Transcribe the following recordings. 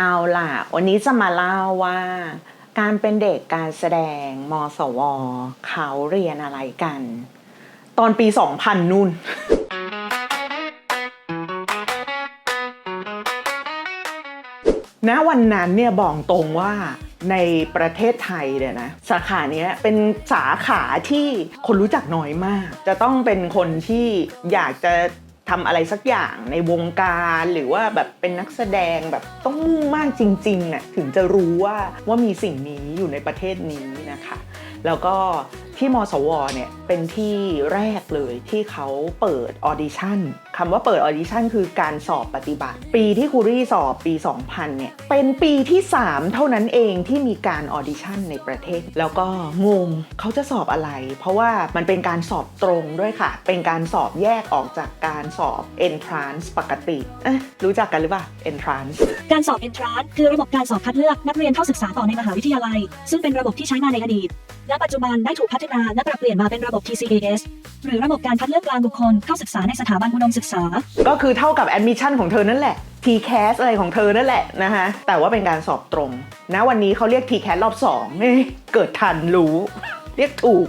เอาล่ะ วันนี้จะมาเล่าว่า การเป็นเด็กการแสดงมสว เขาเรียนอะไรกัน ตอนปี 2000 นู่น ณ วันนั้นเนี่ยบอกตรงว่าในประเทศไทยเนี่ยนะสาขาเนี้ยเป็นสาขาที่คนรู้จักน้อยมาก จะต้องเป็นคนที่อยากจะ ทำอะไรสักอย่างในวงการหรือว่าแบบเป็นนักแสดงแบบต้องมุ่งมากจริงๆน่ะถึงจะรู้ว่าว่ามีสิ่งนี้อยู่ในประเทศนี้นะคะ แล้วก็ที่มสวเนี่ยเป็นที่แรกเลยที่เขาเปิดออดิชั่น คำว่าเปิดออดิชั่นคือการสอบปฏิบัติ ปีที่ครูรี่สอบปี 2000 เนี่ย เป็นปีที่ 3 เท่านั้นเองที่มีการออดิชั่นในประเทศ แล้วก็งงเขาจะสอบอะไร เพราะว่ามันเป็นการสอบตรงด้วยค่ะ เป็นการสอบแยกออกจากการสอบ entrance ปกติรู้จักกันหรือเปล่า entrance การสอบ Entrance คือระบบการสอบคัดเลือกนักเรียนเข้าศึกษาต่อในมหาวิทยาลัย ซึ่งเป็นระบบที่ใช้มาในอดีต และปัจจุบันได้ถูกพัฒนาและปรับเปลี่ยนมาเป็นระบบ TCAS หรือระบบการคัดเลือกกลางบุคคลเข้าศึกษาในสถาบันอุดมศึกษา ก็คือเท่ากับแอดมิชชั่นของเธอนั่นแหละ TCAS อะไรของเธอนั่นแหละนะคะแต่ว่าเป็นการสอบตรงนะวันนี้เขาเรียก TCAS รอบ2เอ้ยเกิดทันรู้ เรียกถูก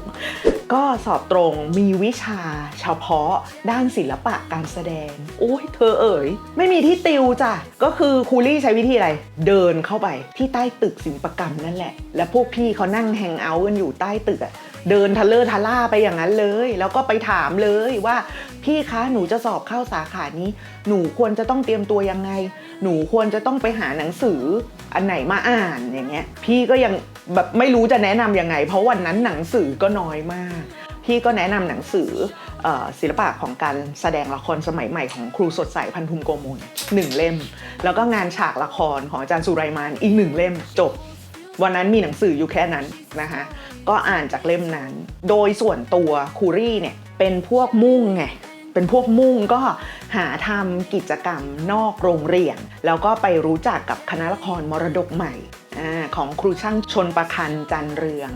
ก็สอบตรงมีวิชาเฉพาะด้านศิลปะการแสดง โอ้ยเธอเอ๋ย ไม่มีที่ติวจ้ะ ก็คือครูลี่ใช้วิธีอะไร เดินเข้าไปที่ใต้ตึกศิลปกรรมนั่นแหละ แล้วพวกพี่เขานั่งแฮงเอาท์กันอยู่ใต้ตึกอะ เดินทะเลอร์ทะล่าไปอย่างนั้นเลย แล้วก็ไปถามเลยว่า พี่คะหนูจะสอบเข้าสาขานี้ หนูควรจะต้องเตรียมตัวยังไง หนูควรจะต้องไปหาหนังสืออันไหนมาอ่านอย่างเงี้ย พี่ก็ยังแบบไม่รู้จะแนะนำยังไง เพราะวันนั้นหนังสือก็น้อยมาก พี่ก็แนะนำหนังสือศิลปะของการแสดงละครสมัยใหม่ของครูสดใสพันธุมโกมลหนึ่งเล่ม แล้วก็งานฉากละครของอาจารย์สุไรมานอีกหนึ่งเล่มจบ วันนั้นมีหนังสืออยู่แค่นั้นนะคะก็อ่านจากเล่มนั้น โดยส่วนตัวคูรี่เนี่ยเป็นพวกมุ่งไงเป็นพวกมุ่งก็หาทำกิจกรรมนอกโรงเรียน แล้วก็ไปรู้จักกับคณะละครมรดกใหม่อของครูช่างชนประคันจันเรือง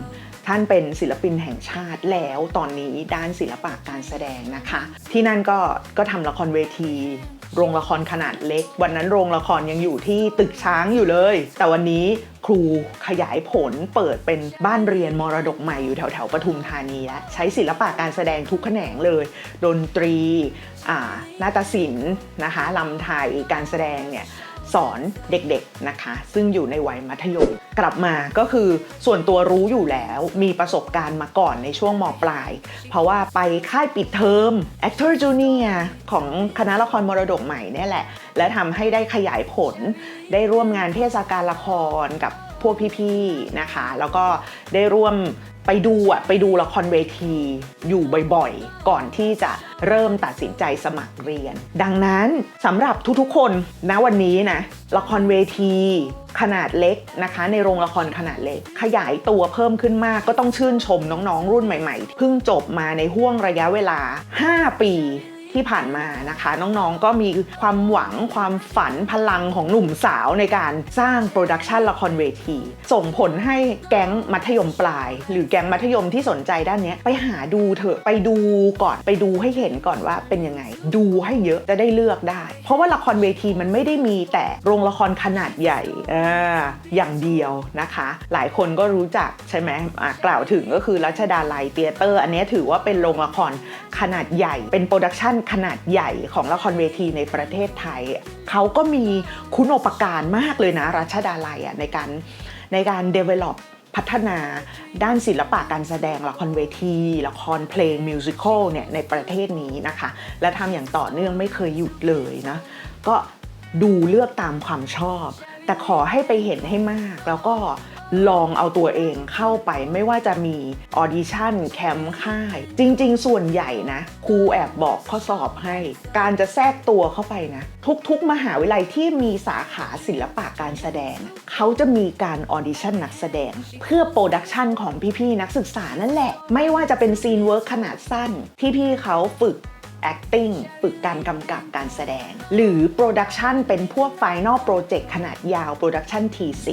ท่านเป็นศิลปินแห่งชาติแล้วตอนนี้ด้านศิลปะการแสดงนะคะ ที่นั่นก็ก็ทำละครเวทีโรงละครขนาดเล็ก วันนั้นโรงละครยังอยู่ที่ตึกช้างอยู่เลย แต่วันนี้ครูขยายผลเปิดเป็นบ้านเรียนมรดกใหม่อยู่แถวแถวปทุมธานีแล้วใช้ศิลปะการแสดงทุกแขนงเลย ดนตรีอ่านาฏศิลป์นะคะลำไทยการแสดงเนี่ย สอนเด็กๆนะคะ ซึ่งอยู่ในวัยมัธยม กลับมาก็คือส่วนตัวรู้อยู่แล้วมีประสบการณ์มาก่อนในช่วงมปลาย เพราะว่าไปค่ายปิดเทอม Actor Junior ของคณะละครมรดกใหม่เนี่ยแหละ และทำให้ได้ขยายผล ได้ร่วมงานเทศกาลละครกับ พวกพี่ๆนะคะ แล้วก็ได้ร่วมไปดูอะไปดูละครเวทีอยู่บ่อยๆ ก่อนที่จะเริ่มตัดสินใจสมัครเรียน ดังนั้นสำหรับทุกๆคนณวันนี้นะละครเวทีขนาดเล็กนะคะ ในโรงละครขนาดเล็ก ขยายตัวเพิ่มขึ้นมากก็ต้องชื่นชมน้องๆ รุ่นใหม่ๆเพิ่งจบมาในห่วงระยะเวลา 5 ปี ที่ผ่านมานะคะ น้องๆก็มีความหวังความฝันพลังของหนุ่มสาวในการสร้างโปรดักชันละครเวที ส่งผลให้แก๊งมัธยมปลาย หรือแก๊งมัธยมที่สนใจด้านนี้ไปหาดูเถอะไปดูก่อนไปดูให้เห็นก่อนว่าเป็นยังไง ดูให้เยอะจะได้เลือกได้ เพราะว่าละครเวทีมันไม่ได้มีแต่โรงละครขนาดใหญ่ออย่างเดียวนะคะ หลายคนก็รู้จักใช่ไหมกล่าวถึงก็คือรัชดาลัยเตียเตอร์ อันนี้ถือว่าเป็นโรงละครขนาดใหญ่เป็นโปรดักชันขนาดใหญ่ของละครเวทีในประเทศไทย เขาก็มีคุณอุปการมากเลยนะรัชดาลัยอะในการในการ develop พัฒนาด้านศิลปะการแสดงละครเวที ละครเพลงมิวสิควลเนี่ยในประเทศนี้นะคะ และทำอย่างต่อเนื่องไม่เคยหยุดเลยนะก็ดูเลือกตามความชอบ แต่ขอให้ไปเห็นให้มากแล้วก็ ลองเอาตัวเองเข้าไปไม่ว่าจะมีออดิชั่นแคมป์ค่าย จริง ๆ ส่วนใหญ่นะครูแอบบอกข้อสอบให้ การจะแทรกตัวเข้าไปนะ ทุกๆ มหาวิทยาลัยที่มีสาขาศิลปะการแสดง เขาจะมีการออดิชั่นนักแสดง เพื่อโปรดักชันของพี่ๆนักศึกษานั่นแหละ ไม่ว่าจะเป็นซีนเวิร์กขนาดสั้น ที่พี่เขาฝึก acting ฝึกการกำกับการแสดง หรือ production เป็นพวก final project ขนาดยาว production T4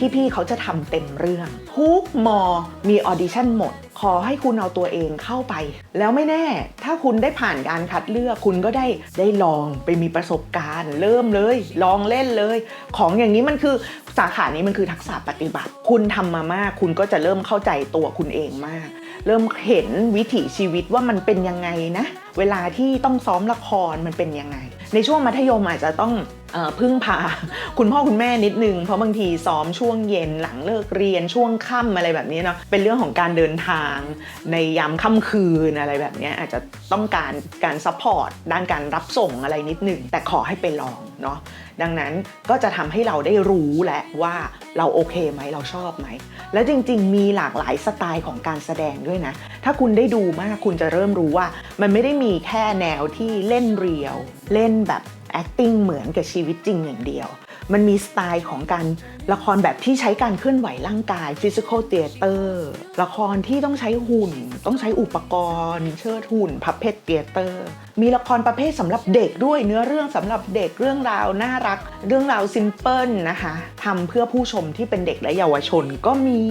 ที่พี่เขาจะทำเต็มเรื่องทุกมอมีออดิชั่นหมด ขอให้คุณเอาตัวเองเข้าไป แล้วไม่แน่ ถ้าคุณได้ผ่านการคัดเลือกคุณก็ได้ได้ลองไปมีประสบการณ์ เริ่มเลย ลองเล่นเลย ของอย่างนี้มันคือสาขานี้มันคือทักษะปฏิบัติ คุณทำมามาก คุณก็จะเริ่มเข้าใจตัวคุณเองมาก เริ่มเห็นวิถีชีวิตว่ามันเป็นยังไงนะ เวลาที่ต้องซ้อมละครมันเป็นยังไง ในช่วงมัธยมอาจจะต้องอพึ่งพาคุณพ่อคุณแม่นิดนึง เพราะบางทีซ้อมช่วงเย็นหลังเลิกเรียนช่วงค่ำอะไรแบบนี้เนาะเป็นเรื่องของการเดินทางในยามค่ำคืนอะไรแบบนี้อาจจะต้องการการซัพพอร์ตด้านการรับส่งอะไรนิดหนึ่ง แต่ขอให้ไปลองเนาะดังนั้นก็จะทำให้เราได้รู้แหละว่าเราโอเคไหมเราชอบไหม แล้วจริงๆ มีหลากหลายสไตล์ของการแสดงด้วยนะ ถ้าคุณได้ดูมากคุณจะเริ่มรู้ว่า มันไม่ได้มีแค่แนวที่เล่นเรียว เล่นแบบ acting เหมือนกับชีวิตจริงอย่างเดียว มันมีสไตล์ของการละครแบบที่ใช้การเคลื่อนไหวร่างกาย physical theater ละครที่ต้องใช้หุ่น ต้องใช้อุปกรณ์ เชิดหุ่น puppet theater มีละครประเภทสำหรับเด็กด้วยเนื้อเรื่องสำหรับเด็กเรื่องราวน่ารัก เรื่องราวซิมเพิลนะคะทำเพื่อผู้ชมที่เป็นเด็กและเยาวชนก็มี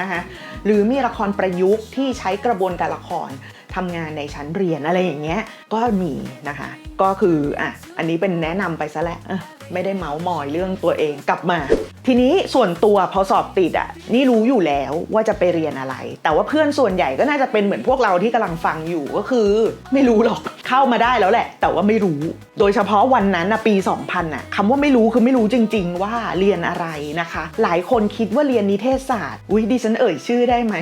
นะคะหรือมีละครประยุกต์ที่ใช้กระบวนการละคร ทำงานในชั้นเรียนอะไรอย่างเงี้ยก็มีนะคะ ก็คืออะอันนี้เป็นแนะนำไปซะแหละเออไม่ได้เมาส์มอยเรื่องตัวเองกลับมาทีนี้ส่วนตัวพอสอบติดอะนี่รู้อยู่แล้วว่าจะไปเรียนอะไร แต่ว่าเพื่อนส่วนใหญ่ก็น่าจะเป็นเหมือนพวกเราที่กำลังฟังอยู่ก็คือ ไม่รู้หรอกเข้ามาได้แล้วแหละ แต่ว่าไม่รู้ โดยเฉพาะวันนั้นนะปี 2000น่ะคำว่าไม่รู้คือไม่รู้จริง ๆ ว่าเรียนอะไรนะคะ หลายคนคิดว่าเรียนนิเทศศาสตร์อุ้ยดิฉันเอ่ยชื่อได้ไหม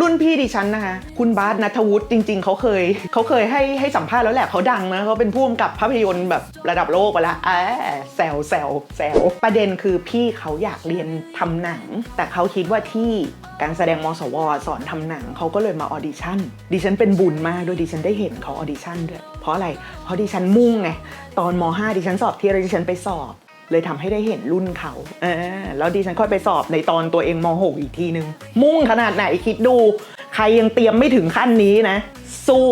รุ่นพี่ดิฉันนะคะคุณบาสนัทวุฒิจริง ๆเขาเคยเขาเคยให้ให้สัมภาษณ์แล้วแหละเขาดังนะเขาเป็นผู้กำกับภาพยนตร์แบบระดับโลกไปละแอะแซวแซวแซวประเด็นคือพี่เขาอยากเรียนทำหนัง แต่เขาคิดว่าที่การแสดงมสว สอนทำหนังเขาก็เลยมาออดิชั่น ดิฉันเป็นบุญมากด้วยดิฉันได้เห็นเขาออดิชั่นด้วยเพราะอะไร เพราะดิฉันมุ่งไงตอนม .5 ดิฉันสอบที่แล้วดิฉันไปสอบ เลยทำให้ได้เห็นรุ่นเขาเออแล้วดิฉันค่อยไปสอบในตอนตัวเองม .6 อีกทีนึง มุ่งขนาดไหนคิดดู ใครยังเตรียมไม่ถึงขั้นนี้นะ สู้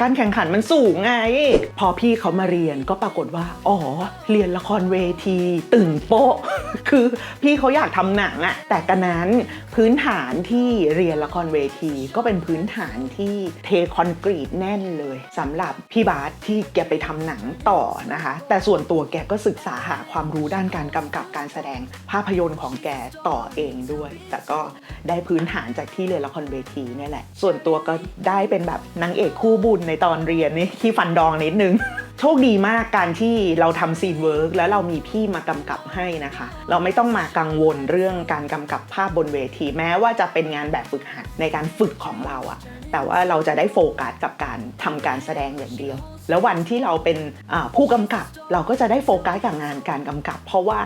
การแข่งขันมันสูงไง พอพี่เขามาเรียนก็ปรากฏว่า อ๋อ เรียนละครเวที ตึงโป๊ะ คือพี่เขาอยากทำหนังอะแต่กันนั้นพื้นฐานที่เรียนละครเวที ก็เป็นพื้นฐานที่เทคอนกรีตแน่นเลยสำหรับพี่บาสที่แกไปทำหนังต่อนะคะ แต่ส่วนตัวแกก็ศึกษาหาความรู้ด้านการกำกับการแสดงภาพยนตร์ของแกต่อเองด้วย แต่ก็ได้พื้นฐานจากที่เรียนละครเวทีนี่แหละ ส่วนตัวก็ได้เป็นแบบนางเอกคู่บุญในตอนเรียนนี่ที่ฟันดองนิดนึง โชคดีมากการที่เราทำซีนเวิร์กแล้วเรามีพี่มากำกับให้นะคะ เราไม่ต้องมากังวลเรื่องการกำกับภาพบนเวที แม้ว่าจะเป็นงานแบบฝึกหัดในการฝึกของเราอะแต่ว่าเราจะได้โฟกัสกับการทำการแสดงอย่างเดียว แล้ววันที่เราเป็นผู้กำกับ เราก็จะได้โฟกัสกับงานการกำกับ เพราะว่า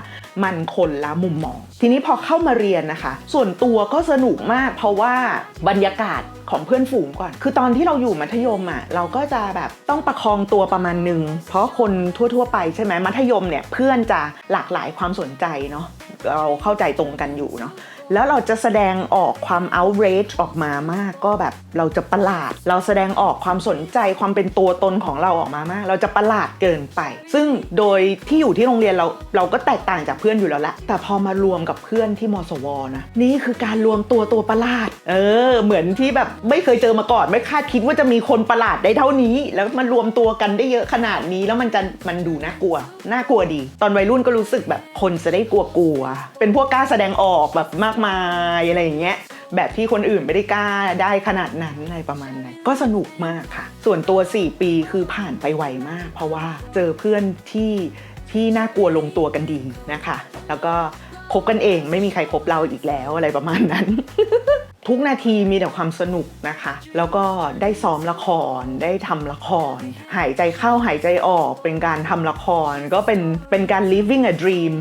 มันคนละมุมมอง ทีนี้พอเข้ามาเรียนนะคะ ส่วนตัวก็สนุกมาก เพราะว่าบรรยากาศของเพื่อนฝูงก่อน คือตอนที่เราอยู่มัธยมอะเราก็จะแบบต้องประคองตัวประมาณหนึ่งเพราะคนทั่ว ๆ ไปใช่ไหมมัธยมเนี่ยเพื่อนจะหลากหลายความสนใจเนาะเราเข้าใจตรงกันอยู่เนาะ แล้วเราจะแสดงออกความ outrage ออกมามาก ก็แบบเราจะประหลาด เราแสดงออกความสนใจความเป็นตัวตนของเราออกมามาก เราจะประหลาดเกินไป ซึ่งโดยที่อยู่ที่โรงเรียนเราเราก็แตกต่างจากเพื่อนอยู่แล้วแหละแต่พอมารวมกับเพื่อนที่มสวนะนี่คือการรวมตัวตัวประหลาด เออ เหมือนที่แบบไม่เคยเจอมาก่อน ไม่คาดคิดว่าจะมีคนประหลาดได้เท่านี้ แล้วมันรวมตัวกันได้เยอะขนาดนี้แล้วมันจะมันดูน่ากลัวน่ากลัวดี ตอนวัยรุ่นก็รู้สึกแบบคนจะได้กลัวกลัวๆเป็นพวกกล้าแสดงออกแบบมากมายอะไรอย่างเงี้ยแบบที่คนอื่นไม่ได้กล้าได้ขนาดนั้นอะไรประมาณนั้นก็สนุกมากค่ะ ส่วนตัว 4 ปีคือผ่านไปไวมาก เพราะว่าเจอเพื่อนที่ที่น่ากลัวลงตัวกันดีนะคะ แล้วก็คบกันเองไม่มีใครคบเราอีกแล้วอะไรประมาณนั้น ทุกนาทีมีแต่ความสนุกนะคะ แล้วก็ได้ซ้อมละครได้ทำละคร หายใจเข้าหายใจออกเป็นการทำละคร ก็เป็นเป็นการ living a dream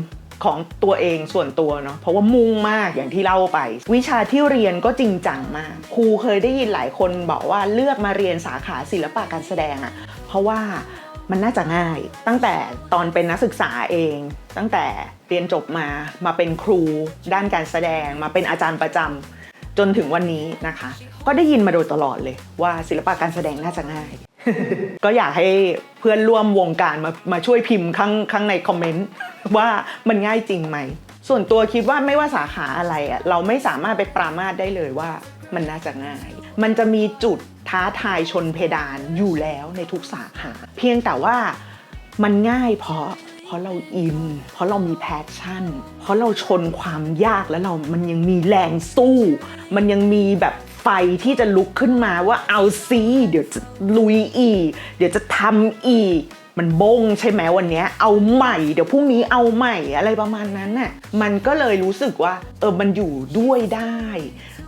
ของตัวเองส่วนตัวเนาะเพราะว่ามุ่งมากอย่างที่เล่าไป วิชาที่เรียนก็จริงจังมากครูเคยได้ยินหลายคนบอกว่าเลือกมาเรียนสาขาศิลปะการแสดงอะเพราะว่ามันน่าจะง่ายตั้งแต่ตอนเป็นนักศึกษาเอง ตั้งแต่เรียนจบมามาเป็นครูด้านการแสดง มาเป็นอาจารย์ประจำจนถึงวันนี้นะคะ ก็ได้ยินมาโดยตลอดเลยว่าศิลปะการแสดงน่าจะง่าย ก็อยากให้เพื่อนร่วมวงการมามาช่วยพิมพ์ข้างข้างในคอมเมนต์ว่ามันง่ายจริงไหม ส่วนตัวคิดว่าไม่ว่าสาขาอะไรอะเราไม่สามารถไปปรามาสได้เลยว่ามันน่าจะง่าย มันจะมีจุดท้าทายชนเพดานอยู่แล้วในทุกสาขา เพียงแต่ว่ามันง่ายเพราะเพราะเราอิน เพราะเรามีแพชชั่น เพราะเราชนความยากแล้วเรา มันยังมีแรงสู้ มันยังมีแบบ ฟที่จะลุกขึ้นมาว่าเอาซีเดี๋ยวจะลุยอีก เดี๋ยวจะทำอีก มันบงใช่ไหมวันนี้เอาใหม่ เดี๋ยวพรุ่งนี้เอาใหม่อะไรประมาณนั้นน่ะมันก็เลยรู้สึกว่าเออมันอยู่ด้วยได้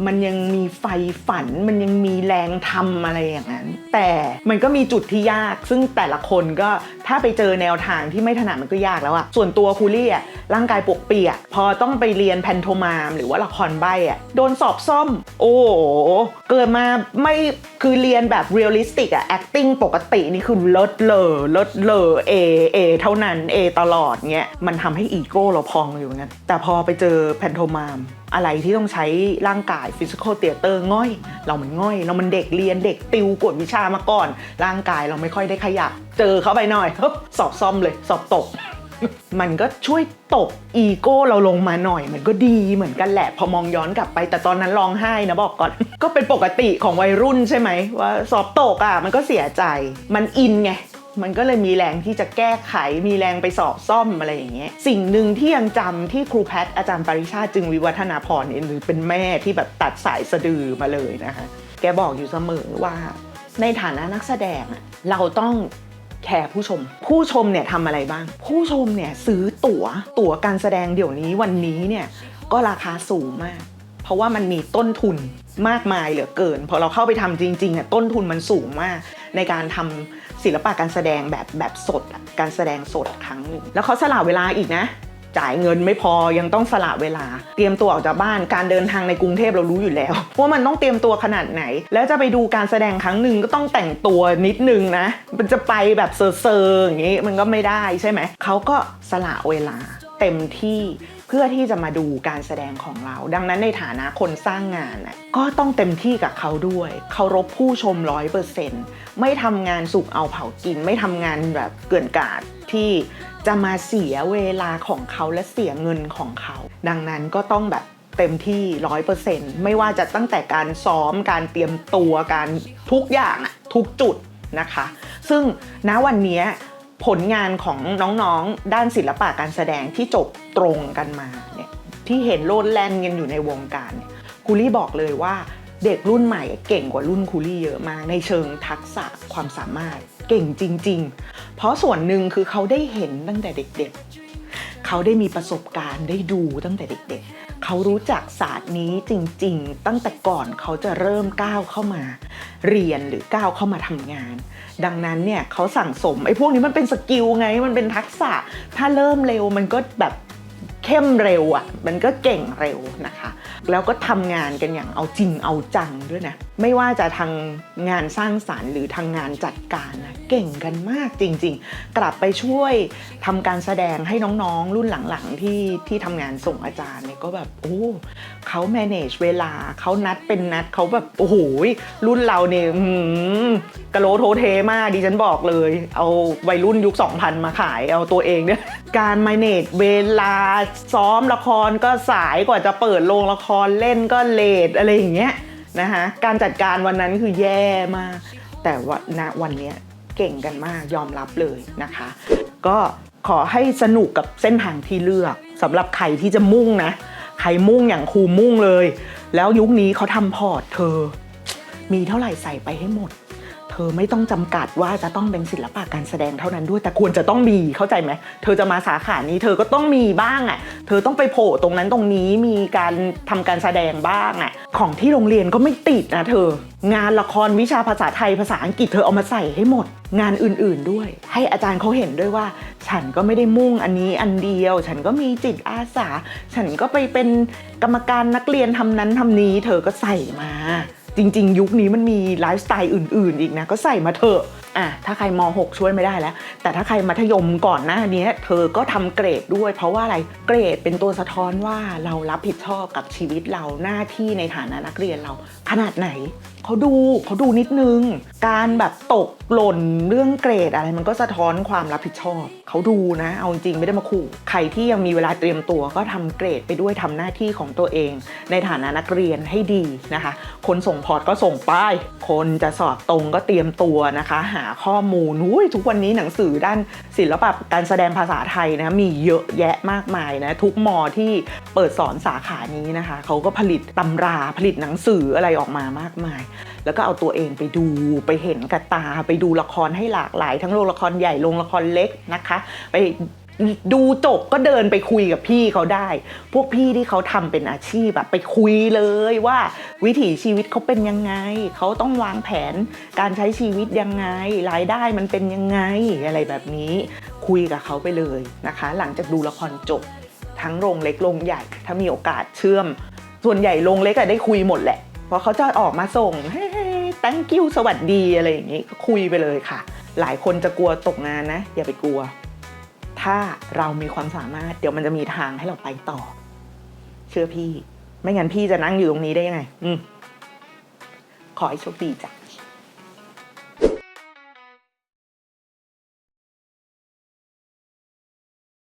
มันยังมีไฟฝัน มันยังมีแรงทำอะไรอย่างนั้น แต่มันก็มีจุดที่ยาก ซึ่งแต่ละคนก็ถ้าไปเจอแนวทางที่ไม่ถนัดมันก็ยากแล้วอะส่วนตัวคูลี่อะร่างกายปวกเปียกพอต้องไปเรียนแพนโทมามหรือว่าละครใบอะโดนสอบซ่อม โอ้โหเกิดมาไม่คือเรียนแบบเรียลลิสติกอะ acting ปกตินี่คือเลิศเลอเลิศเลอเอเอเท่านั้นเอตลอดเงี้ยมันทำให้อีโก้เราพองอยู่เหมือนกันแต่พอไปเจอแพนโทมาม อะไรที่ต้องใช้ร่างกายฟิสิกอลเตียเตอร์ง่อย เรามันง่อย เรามันเด็กเรียนเด็กติวกวดวิชามาก่อน ร่างกายเราไม่ค่อยได้ขยับ เจอเขาไปหน่อย สอบซ่อมเลย สอบตก มันก็ช่วยตกอีโก้เราลงมาหน่อย มันก็ดีเหมือนกันแหละ พอมองย้อนกลับไป แต่ตอนนั้นร้องไห้นะบอกก่อน ก็เป็นปกติของวัยรุ่นใช่ไหมว่าสอบตกอะมันก็เสียใจ มันอินไง มันก็เลยมีแรงที่จะแก้ไข มีแรงไปสอบซ่อมอะไรอย่างเงี้ย สิ่งหนึ่งที่ยังจำที่ครูแพทย์อาจารย์ปริชาจึงวิวัฒนาพรเนี่หรือเป็นแม่ที่แบบตัดสายสะดือมาเลยนะคะ แกบอกอยู่เสมอว่า ในฐานะนักแสดงอะเราต้องแคร์ผู้ชม ผู้ชมเนี่ยทำอะไรบ้าง ผู้ชมเนี่ยซื้อตัว๋ว ตั๋วการแสดงเดี๋ยวนี้วันนี้เนี่ยก็ราคาสูงมาก เพราะว่ามันมีต้นทุนมากมายเหลือเกิน พอเราเข้าไปทำจริงๆอะต้นทุนมันสูงมากในการทำ ศิลปะการแสดงแบบแบบสดการแสดงสดครั้งหนึ่งแล้วเขาสละเวลาอีกนะ จ่ายเงินไม่พอยังต้องสละเวลา เตรียมตัวออกจากบ้านการเดินทางในกรุงเทพเรารู้อยู่แล้วว่ามันต้องเตรียมตัวขนาดไหน แล้วจะไปดูการแสดงครั้งหนึ่งก็ต้องแต่งตัวนิดนึงนะ มันจะไปแบบเซอร์ๆอย่างนี้มันก็ไม่ได้ใช่ไหมเขาก็สละเวลา เต็มที่เพื่อที่จะมาดูการแสดงของเรา ดังนั้นในฐานะคนสร้างงานน่ะก็ต้องเต็มที่กับเขาด้วยเคารพผู้ชมร้อยเปอร์เซ็นต์ไม่ทำงานสุกเอาเผากิน ไม่ทำงานแบบเกินกาดที่จะมาเสียเวลาของเขาและเสียเงินของเขา ดังนั้นก็ต้องแบบเต็มที่ร้อยเปอร์เซ็นต์ไม่ว่าจะตั้งแต่การซ้อมการเตรียมตัวการทุกอย่างทุกจุดนะคะ ซึ่งณวันนี้ ผลงานของน้องๆ ด้านศิลปะการแสดงที่จบตรงกันมาเนี่ยที่เห็นโลดแล่นกันอยู่ในวงการเนี่ยคูลี่บอกเลยว่าเด็กรุ่นใหม่เก่งกว่ารุ่นคูลี่เยอะมากในเชิงทักษะความสามารถเก่งจริง ๆ เพราะส่วนหนึ่งคือเขาได้เห็นตั้งแต่เด็กๆ เขาได้มีประสบการณ์ได้ดูตั้งแต่เด็กๆ เขารู้จักศาสตร์นี้จริง ๆ ตั้งแต่ก่อนเขาจะเริ่มก้าวเข้ามา เรียนหรือก้าวเข้ามาทำงาน ดังนั้นเนี่ยเขาสั่งสมไอ้พวกนี้มันเป็นสกิลไงมันเป็นทักษะ ถ้าเริ่มเร็วมันก็แบบ เข้มเร็วอะ่ะมันก็เก่งเร็วนะคะ แล้วก็ทำงานกันอย่างเอาจริงเอาจังด้วยนะ ไม่ว่าจะทางงานสร้างสารรค์หรือทางงานจัดการนะเก่งกันมากจริง ๆ กลับไปช่วยทำการแสดงให้น้องๆ รุ่นหลังๆ ที่ที่ทำงานส่งอาจารย์เนี่ยก็แบบโอ้เขา manage เวลาเขานัดเป็นนัดเขาแบบโอ้โหรุ่นเราเนี่ยอื้อหือกะโหลโทเทมากดิฉันบอกเลย เอาวัยรุ่นยุค 2000 มาขายเอาตัวเองเนี่ยการ manage เวลาซ้อมละครก็สายกว่าจะเปิดโรงละครเล่นก็เลทอะไรอย่างเงี้ยนะคะการจัดการวันนั้นคือแย่มาก แต่ว่าณวันนี้เก่งกันมากยอมรับเลยนะคะ ก็ขอให้สนุกกับเส้นทางที่เลือกสำหรับใครที่จะมุ่งนะใครมุ่งอย่างครูมุ่งเลย แล้วยุคนี้เขาทำพอร์ตเธอ มีเท่าไหร่ใส่ไปให้หมด อไม่ต้องจำกัดว่าจะต้องเป็นศิลปะการแสดงเท่านั้นด้วยแต่ควรจะต้องมีเข้าใจไหมเธอจะมาสาขานี้ เธอก็ต้องมีบ้างอะ่ะ เธอต้องไปโผล่ตรงนั้นตรงนี้มีการทำการแสดงบ้างอะ่ะ ของที่โรงเรียนก็ไม่ติดนะเธอ งานละครวิชาภาษาไทยภาษาอังกฤษเธอเอามาใส่ให้หมด งานอื่นๆด้วย ให้อาจารย์เขาเห็นด้วยว่า ฉันก็ไม่ได้มุ่งอันนี้อันเดียว ฉันก็มีจิตอาสา ฉันก็ไปเป็นกรรมการนักเรียนทำนั้นทำนี้ เธอก็ใส่มา จริง ๆ ยุคนี้มันมีไลฟ์สไตล์อื่น ๆ อีกนะ ก็ใส่มาเถอะ อะถ้าใครม .6 ช่วยไม่ได้แล้ว แต่ถ้าใครมัธยมก่อนหน้านี้เธอก็ทำเกรดด้วย เพราะว่าอะไรเกรดเป็นตัวสะท้อนว่าเรารับผิดชอบกับชีวิตเราหน้าที่ในฐานะนักเรียนเรา ขนาดไหนเขาดูเขาดูนิดนึง การแบบตกหล่นเรื่องเกรดอะไรมันก็สะท้อนความรับผิดชอบเขาดูนะ เอาจริงไม่ได้มาขู่ใครที่ยังมีเวลาเตรียมตัวก็ทำเกรดไปด้วยทำหน้าที่ของตัวเอง ในฐานะนักเรียนให้ดีนะคะ คนส่งพอร์ตก็ส่งไปคนจะสอบตรงก็เตรียมตัวนะคะหาข้อมูลอุ้ยทุกวันนี้หนังสือด้านศิลปะการแสดงภาษาไทยนะมีเยอะแยะมากมายนะทุกมอที่เปิดสอนสาขานี้นะคะเขาก็ผลิตตำราผลิตหนังสืออะไรออกมามากมาย แล้วก็เอาตัวเองไปดูไปเห็นกับตาไปดูละครให้หลากหลาย ทั้งโรงละครใหญ่โรงละครเล็กนะคะ ไป ดูจบก็เดินไปคุยกับพี่เขาได้ พวกพี่ที่เขาทำเป็นอาชีพแบบไปคุยเลยว่า วิถีชีวิตเขาเป็นยังไง เขาต้องวางแผนการใช้ชีวิตยังไง รายได้มันเป็นยังไงอะไรแบบนี้ คุยกับเขาไปเลยนะคะ หลังจากดูละครจบ ทั้งโรงเล็กโรงใหญ่ ถ้ามีโอกาสเชื่อม ส่วนใหญ่โรงเล็กอะได้คุยหมดแหละ เพราะเขาจะออกมาส่งเฮ้ thank you สวัสดีอะไรอย่างนี้ก็คุยไปเลยค่ะ หลายคนจะกลัวตกงานนะ อย่าไปกลัว ถ้าเรามีความสามารถ เดี๋ยวมันจะมีทางให้เราไปต่อ เชื่อพี่ ไม่งั้นพี่จะนั่งอยู่ตรงนี้ได้ยังไง อืมขอให้โชคดีจ้ะ